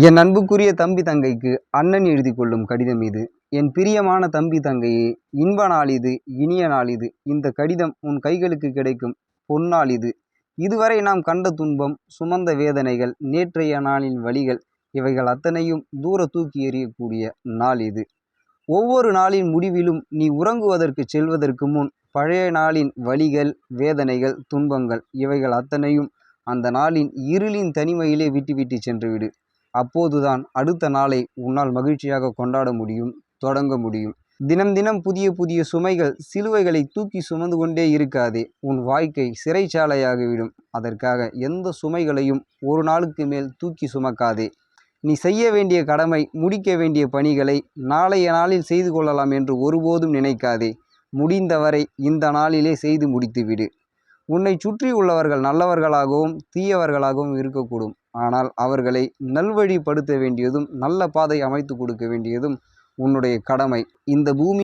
என் அன்புக்குரிய தம்பி தங்கைக்கு அண்ணன் எழுதி கொள்ளும் கடிதம் இது. என் பிரியமான தம்பி தங்கையே இன்ப நாள் இது இனிய நாள் இது. இந்த கடிதம் உன் கைகளுக்கு கிடைக்கும் பொன்னாள் இது. இதுவரை நாம் கண்ட துன்பம் சுமந்த வேதனைகள் நேற்றைய நாளின் வழிகள் இவைகள் அத்தனையும் தூர தூக்கி எறியக்கூடிய நாள் இது. ஒவ்வொரு நாளின் முடிவிலும் நீ உறங்குவதற்கு செல்வதற்கு முன் பழைய நாளின் வலிகள் வேதனைகள் துன்பங்கள் இவைகள் அத்தனையும் அந்த நாளின் இருளின் தனிமையிலே விட்டுவிட்டு சென்றுவிடு அப்போதுதான் அடுத்த நாளை உன்னால் மகிழ்ச்சியாக கொண்டாட முடியும் தொடங்க முடியும். தினம் தினம் புதிய புதிய சுமைகள் சிலுவைகளை தூக்கி சுமந்து கொண்டே இருக்காதே உன் வாழ்க்கை சிறைச்சாலையாகிவிடும். அதற்காக எந்த சுமைகளையும் ஒரு நாளுக்கு மேல் தூக்கி சுமக்காதே. நீ செய்ய வேண்டிய கடமை முடிக்க வேண்டிய பணிகளை நாளைய நாளில் செய்து கொள்ளலாம் என்று ஒருபோதும் நினைக்காதே. முடிந்தவரை இந்த நாளிலே செய்து முடித்துவிடு. உன்னை சுற்றி உள்ளவர்கள் நல்லவர்களாகவும் தீயவர்களாகவும் இருக்கக்கூடும். ஆனால் அவர்களை நல்வழிப்படுத்த வேண்டியதும் நல்ல பாதை அமைத்து கொடுக்க வேண்டியதும் உன்னுடைய கடமை. இந்த பூமி